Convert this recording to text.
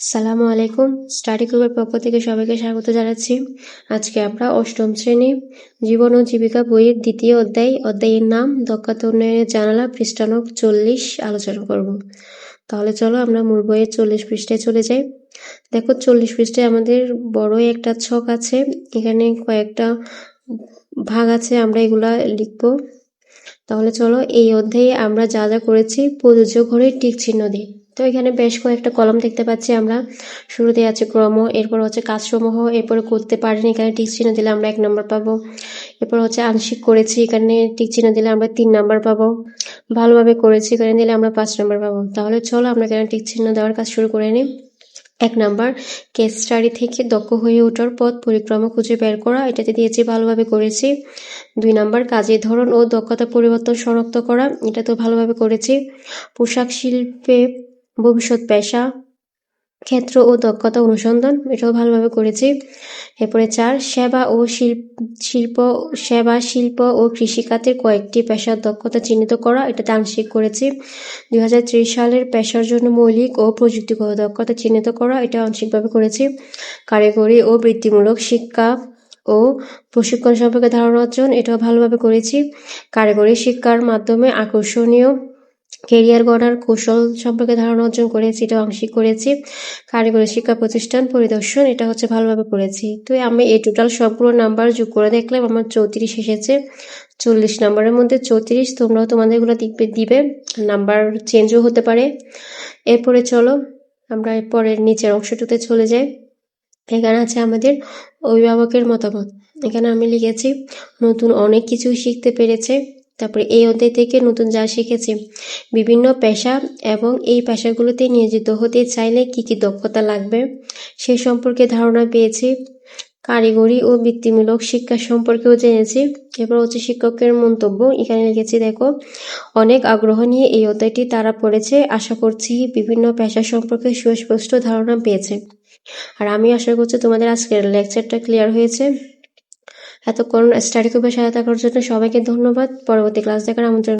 সালামু আলাইকুম। স্টাডি গ্রুপের পক্ষ থেকে সবাইকে স্বাগত জানাচ্ছি। আজকে আমরা অষ্টম শ্রেণি জীবন ও জীবিকা বইয়ের দ্বিতীয় অধ্যায়, অধ্যায়ের নাম দক্ষাত উন্নয়নের জানালা পৃষ্ঠানক চল্লিশ, আলোচনা করব। তাহলে চলো আমরা মূল বইয়ের চল্লিশ পৃষ্ঠায় চলে যাই। দেখো, চল্লিশ পৃষ্ঠায় আমাদের বড় একটা ছক আছে। এখানে কয়েকটা ভাগ আছে, আমরা এগুলা লিখব। তাহলে চলো এই অধ্যায়ে আমরা যা যা করেছি, প্রযোজ্য ঘরে টিক চিহ্ন দিই তো এখানে বেশ কয়েকটা কলম দেখতে পাচ্ছি আমরা। শুরুতে আছে ক্রম, এরপর হচ্ছে কাজসমূহ, এরপরে করতে পারিনি, এখানে টিক চিহ্ন দিলে আমরা এক নম্বর পাবো। এরপর হচ্ছে আংশিক করেছি, এখানে টিক চিহ্ন দিলে আমরা তিন নাম্বার পাবো। ভালোভাবে করেছি, এখানে দিলে আমরা পাঁচ নাম্বার পাবো। তাহলে চলো আমরা এখানে টিক চিহ্ন দেওয়ার কাজ শুরু করে নিই। এক নাম্বার কেস স্টাডি থেকে দক্ষ হয়ে ওঠার পথ পরিক্রমা খুঁজে বের করা, এটাতে দিয়েছি ভালোভাবে করেছি। দুই নাম্বার, কাজের ধরন ও দক্ষতা পরিবর্তন শনাক্ত করা, এটা তো ভালোভাবে করেছি। পোশাক শিল্পে ভবিষ্যৎ পেশা, ক্ষেত্র ও দক্ষতা অনুসন্ধান, এটাও ভালোভাবে করেছি। এরপরে চার, সেবা ও শিল্প, সেবা, শিল্প ও কৃষিখাতের কয়েকটি পেশার দক্ষতা চিহ্নিত করা, এটাতে আংশিক করেছি। দুই হাজার ত্রিশ সালের পেশার জন্য মৌলিক ও প্রযুক্তিগত দক্ষতা চিহ্নিত করা এটা আংশিকভাবে করেছি। কারিগরি ও বৃত্তিমূলক শিক্ষা ও প্রশিক্ষণ সম্পর্কে ধারণা অর্জন, এটাও ভালোভাবে করেছি। কারিগরি শিক্ষার মাধ্যমে আকর্ষণীয় কেরিয়ার গড়ার কৌশল সম্পর্কে ধারণা অর্জন করেছি, এটা আংশিক করেছি। কারিগরি শিক্ষা প্রতিষ্ঠান পরিদর্শন, এটা হচ্ছে ভালোভাবে করেছি তো আমি এই টোটাল সবগুলো নাম্বার যোগ করে দেখলাম, আমার চৌত্রিশ এসেছে। চল্লিশ নাম্বারের মধ্যে চৌত্রিশ তোমরাও তোমাদেরগুলো দিবে দিবে। নাম্বার চেঞ্জও হতে পারে। এরপরে চলো, আমরা পরের নিচের অংশটুতে চলে যাই। এখানে আছে আমাদের অভিভাবকের মতামত। এখানে আমি লিখেছি, নতুন অনেক কিছু শিখতে পেরেছে। তারপরে এই অধ্যায় থেকে নতুন যা শিখেছি, বিভিন্ন পেশা এবং এই পেশাগুলোতে নিয়োজিত হতে চাইলে কি কি দক্ষতা লাগবে সে সম্পর্কে ধারণা পেয়েছি, কারিগরি ও বৃত্তিমূলক শিক্ষা সম্পর্কেও জেনেছি, এবার হচ্ছে শিক্ষকের মন্তব্য। এখানে লিখেছি, দেখো, অনেক আগ্রহ নিয়ে এই অধ্যায়টি তারা পড়েছে, আশা করছি বিভিন্ন পেশা সম্পর্কে সুস্পষ্ট ধারণা পেয়েছে। আর আমি আশা করছি তোমাদের আজকের লেকচারটা ক্লিয়ার হয়েছে। এতক্ষণ স্টাডি গ্রুপে সহায়তা করার জন্য সবাইকে ধন্যবাদ। পরবর্তী ক্লাস দেখার আমন্ত্রণ